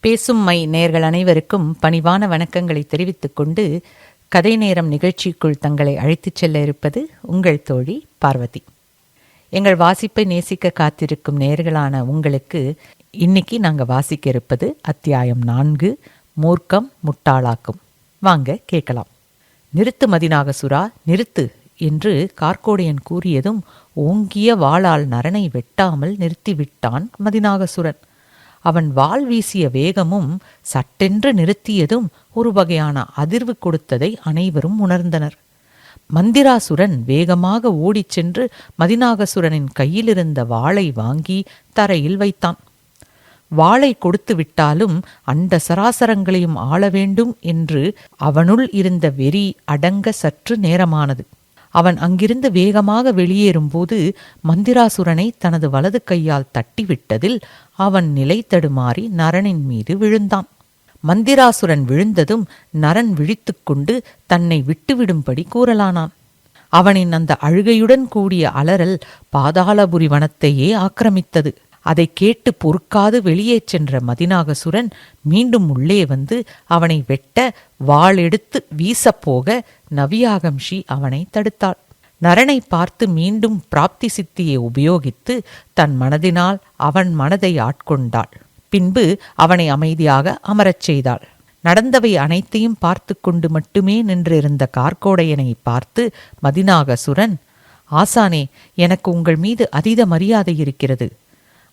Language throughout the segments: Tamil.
பேசும் மை நேர்கள் அனைவருக்கும் பணிவான வணக்கங்களை தெரிவித்துக் கொண்டு கதை நேரம் நிகழ்ச்சிக்குள் தங்களை அழைத்துச் செல்ல இருப்பது உங்கள் தோழி பார்வதி. எங்கள் வாசிப்பை நேசிக்க காத்திருக்கும் நேர்களான உங்களுக்கு இன்னைக்கு நாங்கள் வாசிக்க இருப்பது அத்தியாயம் நான்கு மூர்க்கம் முட்டாளாக்கும். வாங்க கேட்கலாம். நிறுத்து மதிநாகசுரா நிறுத்து என்று கார்க்கோடையன் கூறியதும் ஓங்கிய வாளால் நரனை வெட்டாமல் நிறுத்திவிட்டான் மதிநாகசுரன். அவன் வாள் வீசிய வேகமும் சட்டென்று நிறுத்தியதும் ஒரு வகையான அதிர்வு கொடுத்ததை அனைவரும் உணர்ந்தனர். மந்திராசுரன் வேகமாக ஓடிச் சென்று மதிநாகசுரனின் கையிலிருந்த வாளை வாங்கி தரையில் வைத்தான். வாளை கொடுத்து விட்டாலும் அண்ட சராசரங்களையும் ஆள வேண்டும் என்று அவனுள் இருந்த வெறி அடங்க சற்று நேரமானது. அவன் அங்கிருந்து வேகமாக வெளியேறும்போது மந்திராசுரனை தனது வலது கையால் தட்டிவிட்டதில் அவன் நிலை தடுமாறி நரனின் மீது விழுந்தான். மந்திராசுரன் விழுந்ததும் நரன் விழித்துக்கொண்டு தன்னை விட்டுவிடும்படி கூறலானான். அவனின் அந்த அழுகையுடன் கூடிய அலறல் பாதாளபுரி வனத்தையே ஆக்கிரமித்தது. அதை கேட்டு பொறுக்காது வெளியே சென்ற மதிநாகசுரன் மீண்டும் உள்ளே வந்து அவனை வெட்ட வாளெடுத்து வீசப்போக நவியாகம்ஷி அவனை தடுத்தாள். நரனை பார்த்து மீண்டும் பிராப்தி சித்தியை உபயோகித்து தன் மனதினால் அவன் மனதை ஆட்கொண்டாள். பின்பு அவனை அமைதியாக அமரச் செய்தாள். நடந்தவை அனைத்தையும் பார்த்து கொண்டு மட்டுமே நின்றிருந்த கார்கோடையனை பார்த்து மதினாகசுரன் ஆசானே எனக்கு உங்கள் மீது அதீத மரியாதை இருக்கிறது.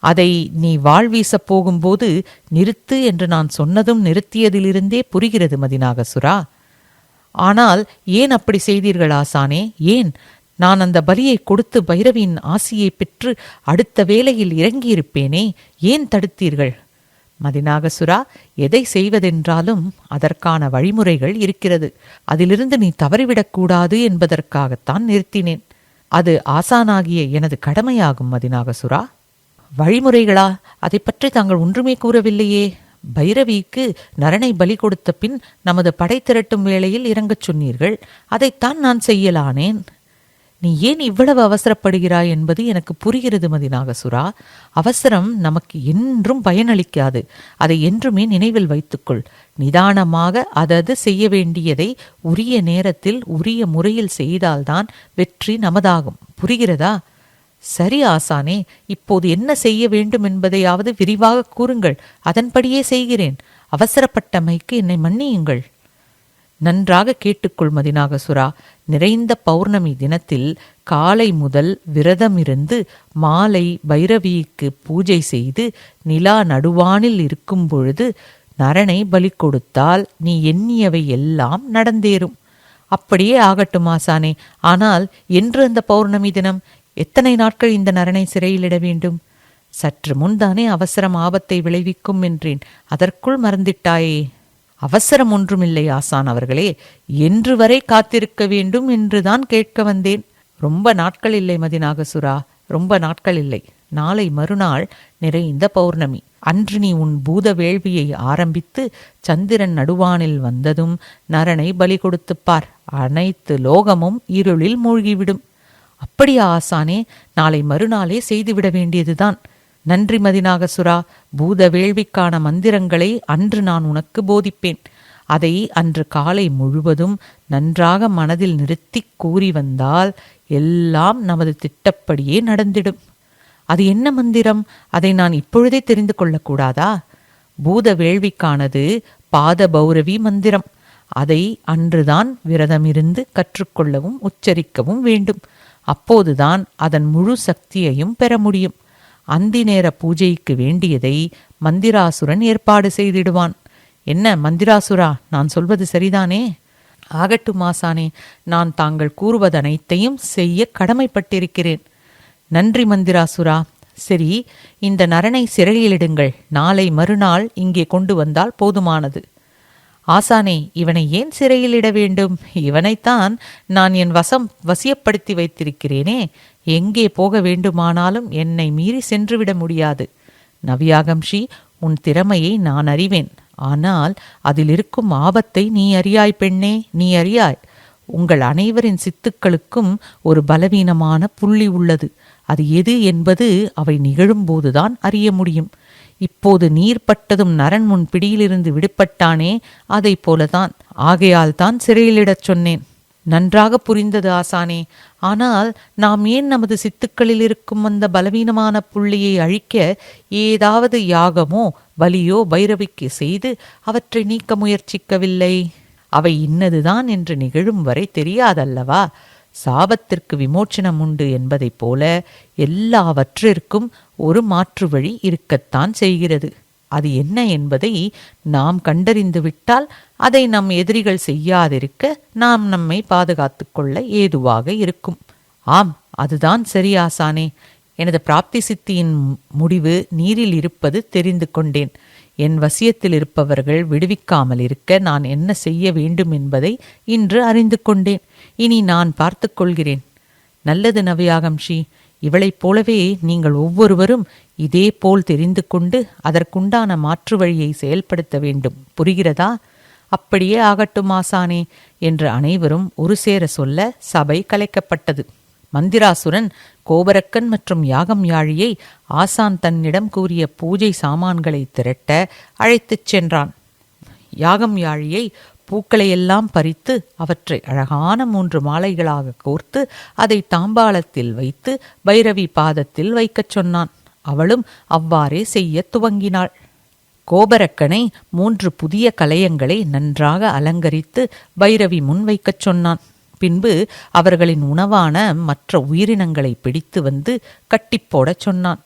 அதை நீ வாழ்வீசப் போகும்போது நிறுத்து என்று நான் சொன்னதும் நிறுத்தியதிலிருந்தே புரிகிறது மதினாகசுரா ஆனால் ஏன் அப்படி செய்தீர்கள் ஆசானே? ஏன்? நான் அந்த பலியை கொடுத்து பைரவியின் ஆசியை பெற்று அடுத்த வேளையில் இறங்கியிருப்பேனே? ஏன் தடுத்தீர்கள்? மதிநாகசுரா எதை செய்வதென்றாலும் அதற்கான வழிமுறைகள் இருக்கிறது. அதிலிருந்து நீ தவறிவிடக்கூடாது என்பதற்காகத்தான் நிறுத்தினேன். அது ஆசானாகிய எனது கடமையாகும் மதிநாகசுரா வழிமுறைகளா? அதை பற்றி தாங்கள் ஒன்றுமே கூறவில்லையே. பைரவிக்கு நரனை பலி கொடுத்த பின் நமது படை திரட்டும் வேளையில் இறங்கச் சொன்னீர்கள். அதைத்தான் நான் செய்யலானேன். நீ ஏன் இவ்வளவு அவசரப்படுகிறாய் என்பது எனக்கு புரிகிறது மதிநாகசுரா. அவசரம் நமக்கு என்றும் பயனளிக்காது. அதை என்றுமே நினைவில் வைத்துக்கொள். நிதானமாக அதது செய்ய வேண்டியதை உரிய நேரத்தில் உரிய முறையில் செய்தால்தான் வெற்றி நமதாகும். புரிகிறதா? சரி ஆசானே இப்போது என்ன செய்ய வேண்டும் என்பதையாவது விரிவாக கூறுங்கள். அதன்படியே செய்கிறேன். அவசரப்பட்டமைக்கு என்னை மன்னியுங்கள். நன்றாக கேட்டுக்கொள் மதிநாகசுரா. நிறைந்த பௌர்ணமி தினத்தில் காலை முதல் விரதமிருந்து மாலை பைரவிக்கு பூஜை செய்து நிலா நடுவானில் இருக்கும் பொழுது நரனை பலி கொடுத்தால் நீ எண்ணியவை எல்லாம் நடந்தேறும். அப்படியே ஆகட்டும் ஆசானே. ஆனால் என்று அந்த பௌர்ணமி தினம்? எத்தனை நாட்கள் இந்த நரனை சிறையிலிட வேண்டும்? சற்று முன்தானே அவசரம் ஆபத்தை விளைவிக்கும் என்றேன். அதற்குள் மறந்திட்டாயே. அவசரம் ஒன்றுமில்லை ஆசான் அவர்களே. என்று வரை காத்திருக்க வேண்டும் என்றுதான் கேட்க வந்தேன். ரொம்ப நாட்கள் இல்லை மதிநாகசுரா ரொம்ப நாட்கள் இல்லை. நாளை மறுநாள் நிறைந்த பௌர்ணமி. அன்று நீ உன் பூத வேள்வியை ஆரம்பித்து சந்திரன் நடுவானில் வந்ததும் நரனை பலி கொடுத்துப்பார். அனைத்து லோகமும் இருளில் மூழ்கிவிடும். அப்படியா ஆசானே நாளை மறுநாளே செய்துவிட வேண்டியதுதான். நன்றி மதிநாகசுரா பூத வேள்விக்கான மந்திரங்களை அன்று நான் உனக்கு போதிப்பேன். அதை அன்று காலை முழுவதும் நன்றாக மனதில் நிறுத்தி கூறி வந்தால் எல்லாம் நமது திட்டப்படியே நடந்திடும். அது என்ன மந்திரம்? அதை நான் இப்பொழுதே தெரிந்து கொள்ளக்கூடாதா? பூத வேள்விக்கானது பாத பௌரவி மந்திரம். அதை அன்றுதான் விரதமிருந்து கற்றுக்கொள்ளவும் உச்சரிக்கவும் வேண்டும். அப்போதுதான் அதன் முழு சக்தியையும் பெற முடியும். அந்தி நேர பூஜைக்கு வேண்டியதை மந்திராசுரன் ஏற்பாடு செய்திடுவான். என்ன மந்திராசுரா நான் சொல்வது சரிதானே? ஆகட்டு மாசானே நான் தாங்கள் கூறுவதனைத்தையும் செய்ய கடமைப்பட்டிருக்கிறேன். நன்றி மந்திராசுரா. சரி இந்த நரனை சிறையிலிடுங்கள் நாளை மறுநாள் இங்கே கொண்டு வந்தால் போதுமானது. ஆசானே இவனை ஏன் சிறையில் இட வேண்டும்? இவனைத்தான் நான் என் வசம் வசியப்படுத்தி வைத்திருக்கிறேனே. எங்கே போக வேண்டுமானாலும் என்னை மீறி சென்றுவிட முடியாது. நவியாகம்ஷி உன் திறமையை நான் அறிவேன். ஆனால் அதில் இருக்கும் ஆபத்தை நீ அறியாய் பெண்ணே நீ அறியாய். உங்கள் அனைவரின் சித்துக்களுக்கும் ஒரு பலவீனமான புள்ளி உள்ளது. அது எது என்பது அவை நிகழும்போதுதான் அறிய முடியும். இப்போது நீர் பட்டதும் நரன் முன் பிடியிலிருந்து விடுபட்டானே அதைப் போலதான். ஆகையால் தான் சிறையிலிடச் சொன்னேன். நன்றாக புரிந்தது ஆசானே. ஆனால் நாம் ஏன் நமது சித்துக்களில் இருக்கும் அந்த பலவீனமான புள்ளியை அழிக்க ஏதாவது யாகமோ பலியோ பைரவிக்கு செய்து அவற்றை நீக்க முயற்சிக்கவில்லை? அவை இன்னதுதான் என்று நிகழும் வரை தெரியாதல்லவா? சாபத்திற்கு விமோச்சனம் உண்டு என்பதைப் போல எல்லாவற்றிற்கும் ஒரு மாற்று வழி இருக்கத்தான் செய்கிறது. அது என்ன என்பதை நாம் கண்டறிந்து விட்டால் அதை நம் எதிரிகள் செய்யாதிருக்க நாம் நம்மை பாதுகாத்துக்கொள்ள ஏதுவாக இருக்கும். ஆம் அதுதான் சரி ஆசானே. எனது பிராப்தி சித்தியின் முடிவு நீரில் இருப்பது தெரிந்து கொண்டேன். என் வசியத்தில் இருப்பவர்கள் விடுவிக்காமல் இருக்க நான் என்ன செய்ய வேண்டும் என்பதை இன்று அறிந்து கொண்டேன். இனி நான் பார்த்து கொள்கிறேன் நல்லது நவியாகம் ஸ்ரீ இவளைப் போலவே நீங்கள் ஒவ்வொருவரும் இதே போல் தெரிந்து கொண்டு அதற்குண்டான மாற்று வழியை செயல்படுத்த வேண்டும். புரிகிறதா? அப்படியே ஆகட்டும் ஆசானே என்று அனைவரும் ஒரு சேர சொல்ல சபை கலைக்கப்பட்டது. மந்திராசுரன் கோபரக்கன் மற்றும் யாகம் யாழியை ஆசான் தன்னிடம் கூறிய பூஜை சாமான்களை திரட்ட அழைத்துச் சென்றான். யாகம் யாழியை பூக்களையெல்லாம் பறித்து அவற்றை அழகான மூன்று மாலைகளாக கோர்த்து அதை தாம்பாளத்தில் வைத்து பைரவி பாதத்தில் வைக்கச் சொன்னான். அவளும் அவ்வாறே செய்யத் துவங்கினாள். கோபரக்கனை மூன்று புதிய கலையங்களை நன்றாக அலங்கரித்து பைரவி முன் வைக்கச் சொன்னான். பின்பு அவர்களின் உணவான மற்ற உயிரினங்களை பிடித்து வந்து கட்டிப்போடச் சொன்னான்.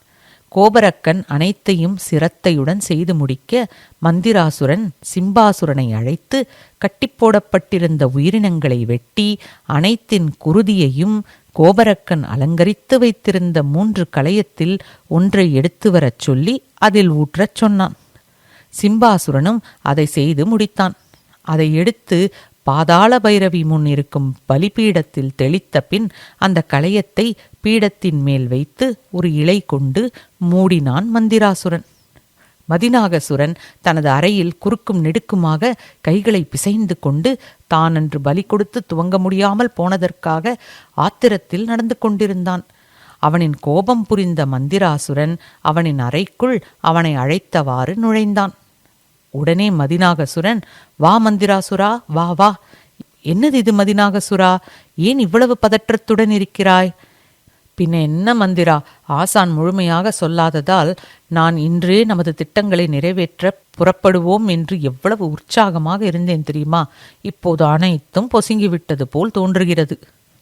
கோபரக்கன் அனைத்தையும் சிரத்தையுடன் செய்து முடிக்க மந்திராசுரன் சிம்பாசுரனை அழைத்து கட்டிப்போடப்பட்டிருந்த உயிரினங்களை வெட்டி அனைத்தின் குருதியையும் கோபரக்கன் அலங்கரித்து வைத்திருந்த மூன்று களையத்தில் ஒன்றை எடுத்து வரச் சொல்லி அதில் ஊற்றச் சொன்னான். சிம்பாசுரனும் அதை செய்து முடித்தான். அதை எடுத்து பாதாள பைரவி முன் இருக்கும் பலிபீடத்தில் தெளித்த பின் அந்த களையத்தை பீடத்தின் மேல் வைத்து ஒரு இலை கொண்டு மூடினான் மந்திராசுரன். மதிநாகசுரன் தனது அறையில் குறுக்கும் நெடுக்குமாக கைகளை பிசைந்து கொண்டு தான் அன்று பலி கொடுத்து துவங்க முடியாமல் போனதற்காக ஆத்திரத்தில் நடந்து கொண்டிருந்தான். அவனின் கோபம் புரிந்த மந்திராசுரன் அவனின் அறைக்குள் அவனை அழைத்தவாறு நுழைந்தான். உடனே மதிநாகசுரன் வா மந்திராசுரா வா வா. என்னது இது மதிநாகசுரா? ஏன் இவ்வளவு பதற்றத்துடன் இருக்கிறாய்? பின்ன என்ன மந்திரா? ஆசான் முழுமையாக சொல்லாததால் நான் இன்றே நமது திட்டங்களை நிறைவேற்ற புறப்படுவோம் என்று எவ்வளவு உற்சாகமாக இருந்தேன் தெரியுமா? இப்போது அனைத்தும் பொசுங்கிவிட்டது போல் தோன்றுகிறது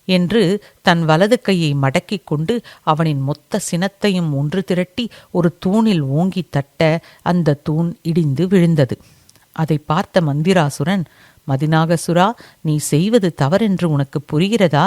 என்று தன் வலது கையை மடக்கிக் கொண்டு அவனின் மொத்த சினத்தையும் ஒன்று திரட்டி ஒரு தூணில் ஓங்கி தட்ட அந்த தூண் இடிந்து விழுந்தது. அதை பார்த்த மந்திராசுரன் மதிநாகசுரா நீ செய்வது தவறென்று உனக்கு புரிகிறதா?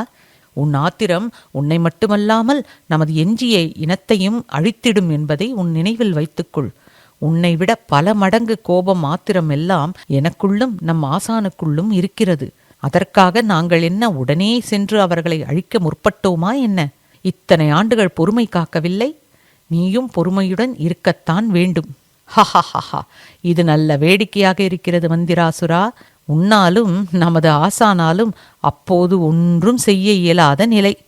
உன் ஆத்திரம் உன்னை மட்டுமல்லாமல் நமது எஞ்சிய இனத்தையும் அழித்திடும் என்பதை உன் நினைவில் வைத்துக்கொள். உன்னை விட பல மடங்கு கோபம் ஆத்திரம் எல்லாம் எனக்குள்ளும் நம் ஆசானுக்குள்ளும் இருக்கிறது. அதற்காக நாங்கள் என்ன உடனே சென்று அவர்களை அழிக்க முற்பட்டோமா என்ன? இத்தனை ஆண்டுகள் பொறுமை காக்கவில்லை? நீயும் பொறுமையுடன் இருக்கத்தான் வேண்டும். ஹஹஹஹா. இது நல்ல வேடிக்கையாக இருக்கிறது மந்திராசுரா. உன்னாலும் நமது ஆசானாலும் அப்போது ஒன்றும் செய்ய இயலாத நிலை.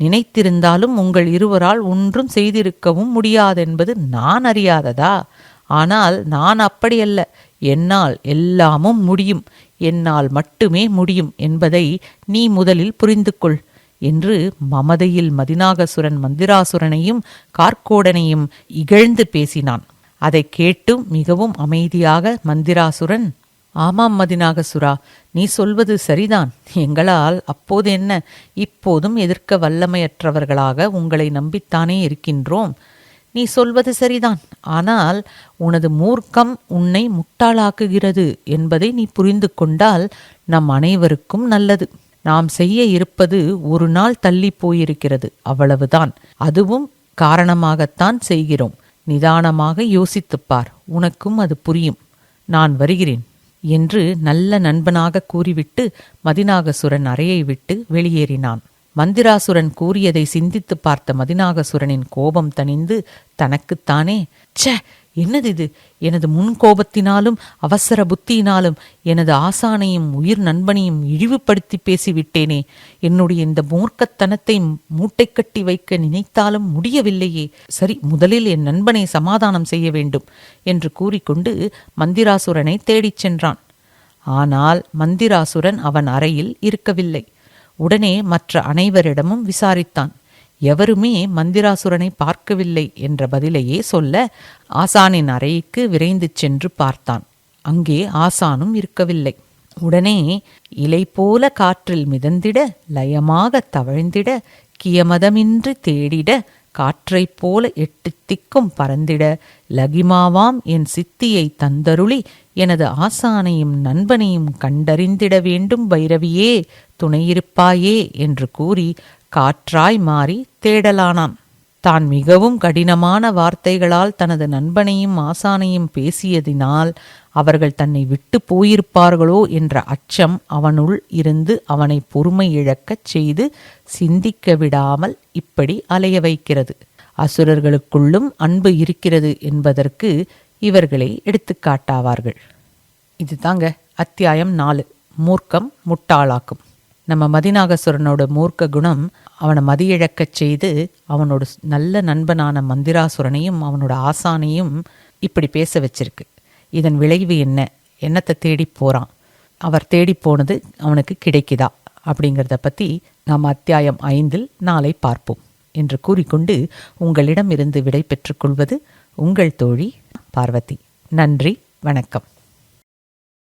நினைத்திருந்தாலும் உங்கள் இருவரால் ஒன்றும் செய்திருக்கவும் முடியாதென்பது நான் அறியாததா? ஆனால் நான் அப்படியல்ல. என்னால் எல்லாமும் முடியும். என்னால் மட்டுமே முடியும் என்பதை நீ முதலில் புரிந்து கொள் என்று மமதையில் மதிநாகசுரன் மந்திராசுரனையும் கார்கோடனையும் இகழ்ந்து பேசினான். அதை கேட்டும் மிகவும் அமைதியாக மந்திராசுரன் ஆமாம் மதிநாகசுரா நீ சொல்வது சரிதான். எங்களால் அப்போது என்ன? இப்போதும் எதிர்க்க வல்லமையற்றவர்களாக உங்களை நம்பித்தானே இருக்கின்றோம். நீ சொல்வது சரிதான். ஆனால் உனது மூர்க்கம் உன்னை முட்டாளாக்குகிறது என்பதை நீ புரிந்து கொண்டால் நம் அனைவருக்கும் நல்லது. நாம் செய்ய இருப்பது ஒரு நாள் தள்ளி போயிருக்கிறது அவ்வளவுதான். அதுவும் காரணமாகத்தான் செய்கிறோம். நிதானமாக யோசித்துப் பார். உனக்கும் அது புரியும். நான் வருகிறேன். என்று நல்ல நண்பனாக கூறிவிட்டு மதிநாகசுரன் அறையை விட்டு வெளியேறினான். மந்திராசுரன் கூறியதை சிந்தித்து பார்த்த மதிநாகசுரனின் கோபம் தணிந்து தனக்குத்தானே ச்சே என்னது இது? எனது முன் கோபத்தினாலும் அவசர புத்தியினாலும் எனது ஆசானையும் உயிர் நண்பனையும் இழிவுபடுத்தி பேசிவிட்டேனே. என்னுடைய இந்த மூர்க்கத்தனத்தை மூட்டை கட்டி வைக்க நினைத்தாலும் முடியவில்லையே. சரி முதலில் என் நண்பனை சமாதானம் செய்ய வேண்டும் என்று கூறிக்கொண்டு மந்திராசுரனை தேடிச் சென்றான். ஆனால் மந்திராசுரன் அவன் அறையில் இருக்கவில்லை. உடனே மற்ற அனைவரிடமும் விசாரித்தான். எவருமே மந்திராசுரனை பார்க்கவில்லை என்ற பதிலையே சொல்ல ஆசானின் அறைக்கு விரைந்து சென்று பார்த்தான். அங்கே ஆசானும் இருக்கவில்லை. உடனே இலை போல காற்றில் மிதந்திட லயமாக தவழ்ந்திட கியமதமின்றி தேடிட காற்றைப் போல எட்டு திக்கும் பறந்திட லகிமாவாம் என் சித்தியை தந்தருளி எனது ஆசானையும் நண்பனையும் கண்டறிந்திட வேண்டும் பைரவியே துணையிருப்பாயே என்று கூறி காற்றாய் மாறி தேடலானான். தான் மிகவும் கடினமான வார்த்தைகளால் தனது நண்பனையும் ஆசானையும் பேசியதினால் அவர்கள் தன்னை விட்டு போயிருப்பார்களோ என்ற அச்சம் அவனுள் இருந்து அவனை பொறுமை இழக்கச் செய்து சிந்திக்க விடாமல் இப்படி அலைய வைக்கிறது. அசுரர்களுக்குள்ளும் அன்பு இருக்கிறது என்பதற்கு இவர்களை எடுத்துக்காட்டாவார்கள். இது தாங்க அத்தியாயம் நாலு. மூர்க்கம் முட்டாளாக்கும். நம்ம மதிநாகசுரனோட மூர்க்க குணம் அவனை மதியிழக்கச் செய்து அவனோட நல்ல நண்பனான மந்திராசுரனையும் அவனோட ஆசானையும் இப்படி பேச வச்சிருக்கு. இதன் விளைவு என்ன? என்னத்தை தேடி போகிறான் அவர் தேடி போனது அவனுக்கு கிடைக்குதா? அப்படிங்கிறத பற்றி நாம் அத்தியாயம் ஐந்தில் நாளை பார்ப்போம் என்று கூறிக்கொண்டு உங்களிடமிருந்து விடை பெற்றுக்கொள்வது உங்கள் தோழி பார்வதி. நன்றி வணக்கம்.